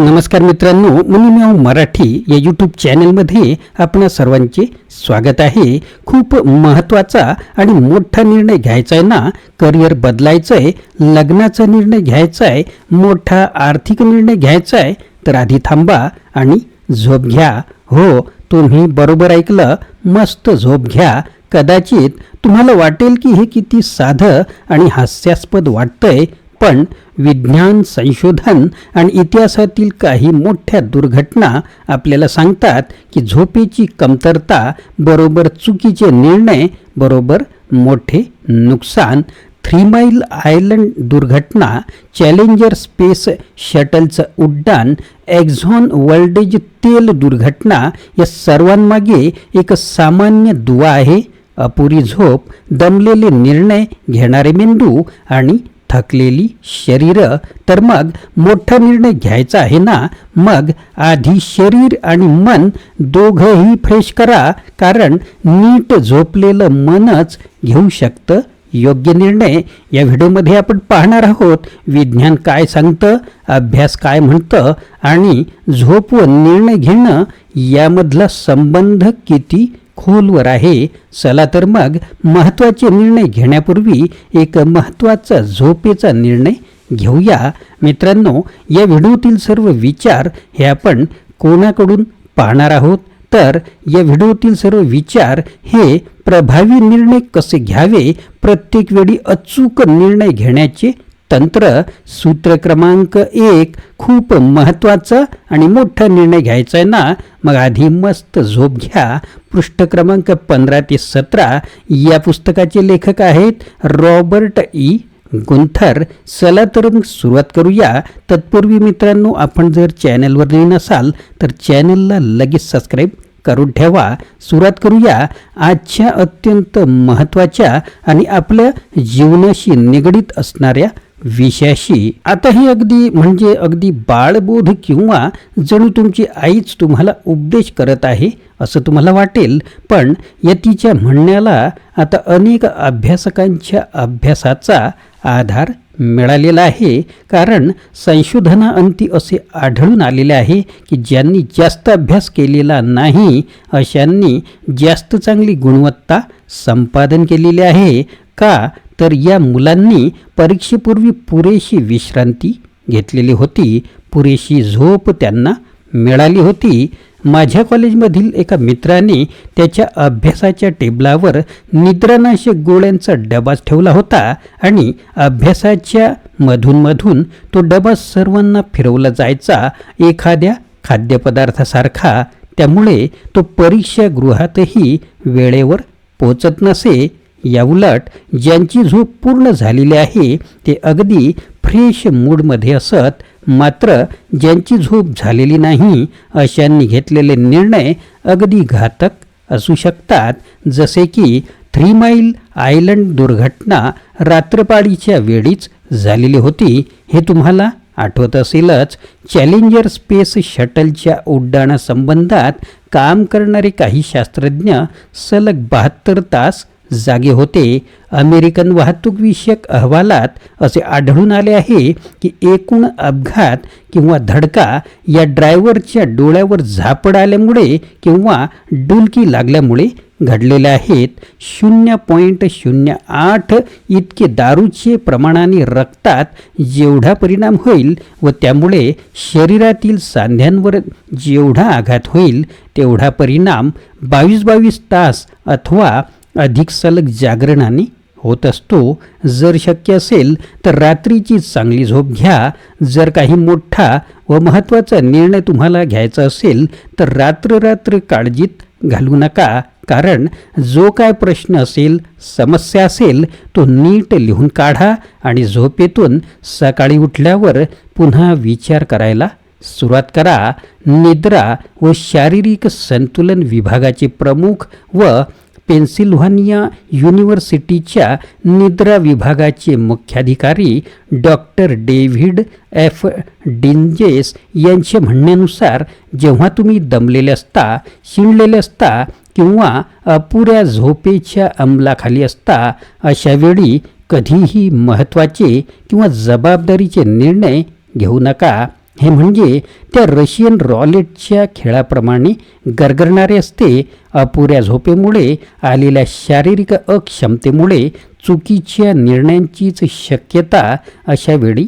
नमस्कार मित्रांनो मुनिम्याव मराठी या यूट्यूब चॅनलमध्ये आपणा सर्वांचे स्वागत आहे. खूप महत्त्वाचा आणि मोठा निर्णय घ्यायचा आहे ना करिअर बदलायचं आहे लग्नाचा निर्णय घ्यायचा आहे मोठा आर्थिक निर्णय घ्यायचा आहे तर आधी थांबा आणि झोप घ्या. हो तुम्ही बरोबर ऐकलं मस्त झोप घ्या. कदाचित तुम्हाला वाटेल की हे किती साधं आणि हास्यास्पद वाटतंय पण विज्ञान संशोधन आणि इतिहासातील काही मोठ्या दुर्घटना आपल्याला सांगतात की झोपेची कमतरता बरोबर चुकीचे निर्णय बरोबर मोठे नुकसान थ्री माईल आयलंड दुर्घटना चॅलेंजर स्पेस शटलचं उड्डाण एक्झॉन वर्ल्डेज तेल दुर्घटना या सर्वांमागे एक सामान्य दुवा आहे. अपुरी झोप दमलेले निर्णय घेणारे मेंदू आणि थकलेली शरीरं तर मग मोठा निर्णय घ्यायचा आहे ना? मग आधी शरीर आणि मन दोघंही फ्रेश करा कारण नीट झोपलेलं मनच घेऊ शकतं. योग्य निर्णय या व्हिडिओमध्ये आपण पाहणार आहोत. विज्ञान काय सांगतं अभ्यास काय म्हणतं आणि झोप व निर्णय घेणं यामधला संबंध किती खोलवर आहे. चला तर मग महत्त्वाचे निर्णय घेण्यापूर्वी एक महत्त्वाचा झोपेचा निर्णय घेऊया. मित्रांनो या व्हिडिओतील सर्व विचार हे आपण कोणाकडून पाहणार आहोत? तर या व्हिडिओतील सर्व विचार हे प्रभावी निर्णय कसे घ्यावे? प्रत्येक वेळी अचूक निर्णय घेण्याचे तंत्र सूत्र क्रमांक एक खूप महत्त्वाचं आणि मोठा निर्णय घ्यायचा आहे ना. मग आधी मस्त झोप घ्या. पृष्ठ क्रमांक पंधरा ते सतरा या पुस्तकाचे लेखक आहेत रॉबर्ट ई. गुंथर. चला तर सुरुवात करूया. तत्पूर्वी मित्रांनो आपण जर चॅनलवर नवीन असाल तर चॅनलला लगेच सबस्क्राईब करून ठेवा. सुरुवात करूया. आजच्या अत्यंत महत्त्वाच्या आणि आपल्या जीवनाशी निगडीत असणाऱ्या विषयाशी. आता ही अगदी म्हणजे अगदी बाळबोध किंवा जणू तुमची आईच तुम्हाला उपदेश करत आहे असं तुम्हाला वाटेल. पण या तिच्या म्हणण्याला आता अनेक अभ्यासकांच्या अभ्यासाचा आधार मिळालेला आहे. कारण संशोधनाअंती असे आढळून आलेले आहे की ज्यांनी जास्त अभ्यास केलेला नाही अशांनी जास्त चांगली गुणवत्ता संपादन केलेली आहे. का? तर या मुलांनी परीक्षेपूर्वी पुरेशी विश्रांती घेतलेली होती. पुरेशी झोप त्यांना मिळाली होती. माझ्या कॉलेजमधील एका मित्राने त्याच्या अभ्यासाच्या टेबलावर निद्रानाशक गोळ्यांचा डबाच ठेवला होता आणि अभ्यासाच्या मधूनमधून तो डबा सर्वांना फिरवला जायचा. एखाद्या खाद्यपदार्थासारखा. त्यामुळे तो परीक्षागृहातही वेळेवर पोचत नसे. याउलट ज्यांची झोप पूर्ण झालेली आहे ते अगदी फ्रेश मूडमध्ये असत मात्र ज्यांची झोप झालेली नाही अशांनी घेतलेले निर्णय अगदी घातक असू शकतात. जसे की थ्री माईल आयलंड दुर्घटना रात्रपाळीच्या वेळीच झालेली होती हे तुम्हाला आठवत असेलच. चॅलेंजर स्पेस शटलच्या उड्डाणासंबंधात काम करणारे काही शास्त्रज्ञ सलग बहात्तर तास जागे होते. अमेरिकन वाहतूकविषयक अहवालात असे आढळून आले आहे की एकूण अपघात किंवा धडका या ड्रायव्हरच्या डोळ्यावर झापड आल्यामुळे किंवा डुलकी लागल्यामुळे घडलेले आहेत. शून्य पॉईंट शून्य आठ इतके दारूचे प्रमाणाने रक्तात जेवढा परिणाम होईल व त्यामुळे शरीरातील सांध्यांवर जेवढा आघात होईल तेवढा परिणाम बावीस बावीस तास अथवा अधिक सलग जागरणाने होत असतो. जर शक्य असेल तर रात्रीची चांगली झोप घ्या. जर काही मोठा व महत्त्वाचा निर्णय तुम्हाला घ्यायचा असेल तर रात्र रात्र काळजीत घालू नका. कारण जो काय प्रश्न असेल समस्या असेल तो नीट लिहून काढा आणि झोपेतून सकाळी उठल्यावर पुन्हा विचार करायला सुरुवात करा. निद्रा व शारीरिक संतुलन विभागाचे प्रमुख व पेन्सिल्व्हानिया युनिव्हर्सिटीच्या निद्रा विभागाचे मुख्याधिकारी डॉक्टर डेव्हिड एफ. डिंजेस यांच्या म्हणण्यानुसार जेव्हा तुम्ही दमलेले असता शिणलेले असता किंवा अपुऱ्या झोपेच्या अंमलाखाली असता अशावेळी कधीही महत्त्वाचे किंवा जबाबदारीचे निर्णय घेऊ नका. हे म्हणजे त्या रशियन रॉलेटच्या खेळाप्रमाणे गरगरणारे असते अपुऱ्या झोपेमुळे आलेल्या शारीरिक अक्षमतेमुळे चुकीच्या निर्णयांचीच शक्यता अशा वेळी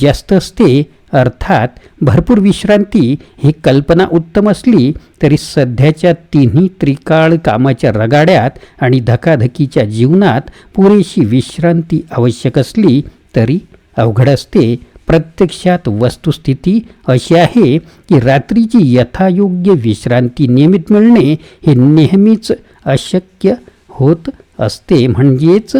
जास्त असते. अर्थात भरपूर विश्रांती ही कल्पना उत्तम असली तरी सध्याच्या तिन्ही त्रिकाळ कामाच्या रगाड्यात आणि धकाधकीच्या जीवनात पुरेशी विश्रांती आवश्यक असली तरी अवघड असते. प्रत्यक्षात वस्तुस्थिती अशी आहे की रात्रीची यथायोग्य विश्रांती नियमित मिळणे हे नेहमीच अशक्य होत असते म्हणजेच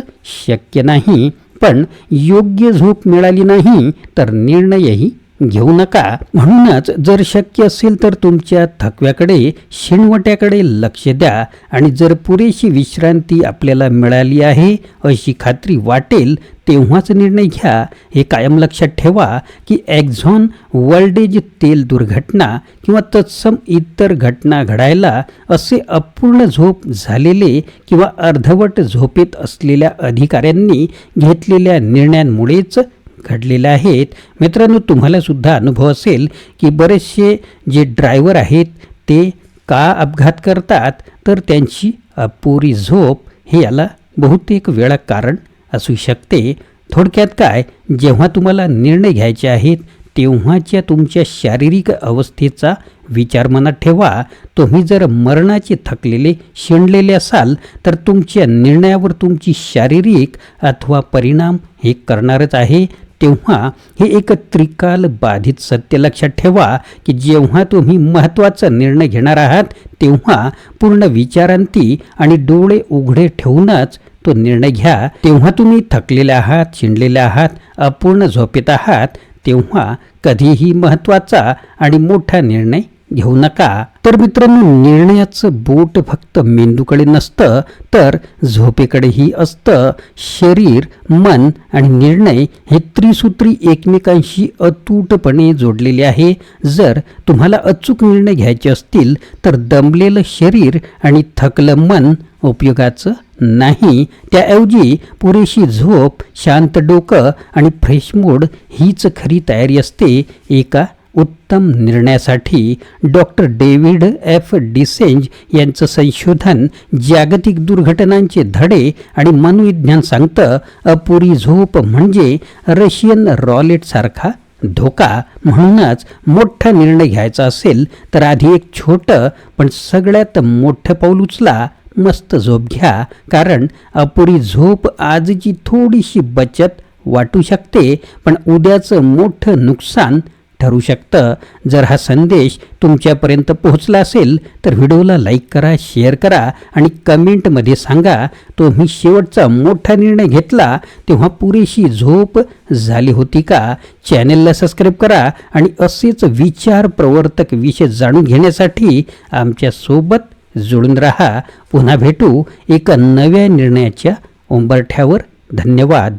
शक्य नाही. पण योग्य झोप मिळाली नाही तर निर्णयही घेऊ नका. म्हणूनच जर शक्य असेल तर तुमच्या थकव्याकडे शिणवट्याकडे लक्ष द्या आणि जर पुरेशी विश्रांती आपल्याला मिळाली आहे अशी खात्री वाटेल तेव्हाच निर्णय घ्या. हे कायम लक्षात ठेवा की ॲक्झॉन वर्ल्डेज तेल दुर्घटना किंवा तत्सम इतर घटना घडायला असे अपूर्ण झोप झालेले किंवा अर्धवट झोपेत असलेल्या अधिकाऱ्यांनी घेतलेल्या निर्णयांमुळेच घडलेल्या आहेत. मित्रांनो तुम्हालासुद्धा अनुभव असेल की बरेचसे जे ड्रायव्हर आहेत ते का अपघात करतात? तर त्यांची अपुरी झोप हे याला बहुतेक वेळा कारण असू शकते. थोडक्यात काय? जेव्हा तुम्हाला निर्णय घ्यायचे आहेत तेव्हाच्या तुमच्या शारीरिक अवस्थेचा विचार मनात ठेवा. तुम्ही जर मरणाचे थकलेले शिणलेले असाल तर तुमच्या निर्णयावर तुमची शारीरिक अथवा परिणाम हे करणारच आहे. तेव्हा हे एक त्रिकाल बाधित सत्य लक्षात ठेवा की जेव्हा तुम्ही महत्त्वाचा निर्णय घेणार आहात तेव्हा पूर्ण विचारांती आणि डोळे उघडे ठेवूनच तो निर्णय घ्या. तेव्हा तुम्ही थकलेले आहात शिंडलेले आहात अपूर्ण झोपेत आहात तेव्हा कधीही महत्त्वाचा आणि मोठा निर्णय घेऊ नका. तर मित्रांनो निर्णयाचं बोट फक्त मेंदूकडे नसतं तर झोपेकडेही असतं. शरीर मन आणि निर्णय हे त्रिसूत्री एकमेकांशी अतूटपणे जोडलेले आहे. जर तुम्हाला अचूक निर्णय घ्यायचे असतील तर दमलेलं शरीर आणि थकलं मन उपयोगाचं नाही. त्याऐवजी पुरेशी झोप शांत डोकं आणि फ्रेश मूड हीच खरी तयारी असते. एका उत्तम निर्णयासाठी डॉक्टर डेव्हिड एफ. डिसेंज यांचं संशोधन जागतिक दुर्घटनांचे धडे आणि मनोविज्ञान सांगतं अपुरी झोप म्हणजे रशियन रॉलेटसारखा धोका. म्हणूनच मोठा निर्णय घ्यायचा असेल तर आधी एक छोटं पण सगळ्यात मोठं पाऊल उचला. मस्त झोप घ्या कारण अपुरी झोप आजची थोडीशी बचत वाटू शकते पण उद्याचं मोठं नुकसान ठरू शकतं. जर हा संदेश तुमच्यापर्यंत पोहोचला असेल तर व्हिडिओला लाईक करा शेअर करा आणि कमेंटमध्ये सांगा तुम्ही शेवटचा मोठा निर्णय घेतला तेव्हा पुरेशी झोप झाली होती का? चॅनेलला सबस्क्राईब करा आणि असेच विचार प्रवर्तक विषय जाणून घेण्यासाठी आमच्यासोबत जुळून राहा. पुन्हा भेटू एका नव्या निर्णयाच्या उंबरठ्यावर. धन्यवाद.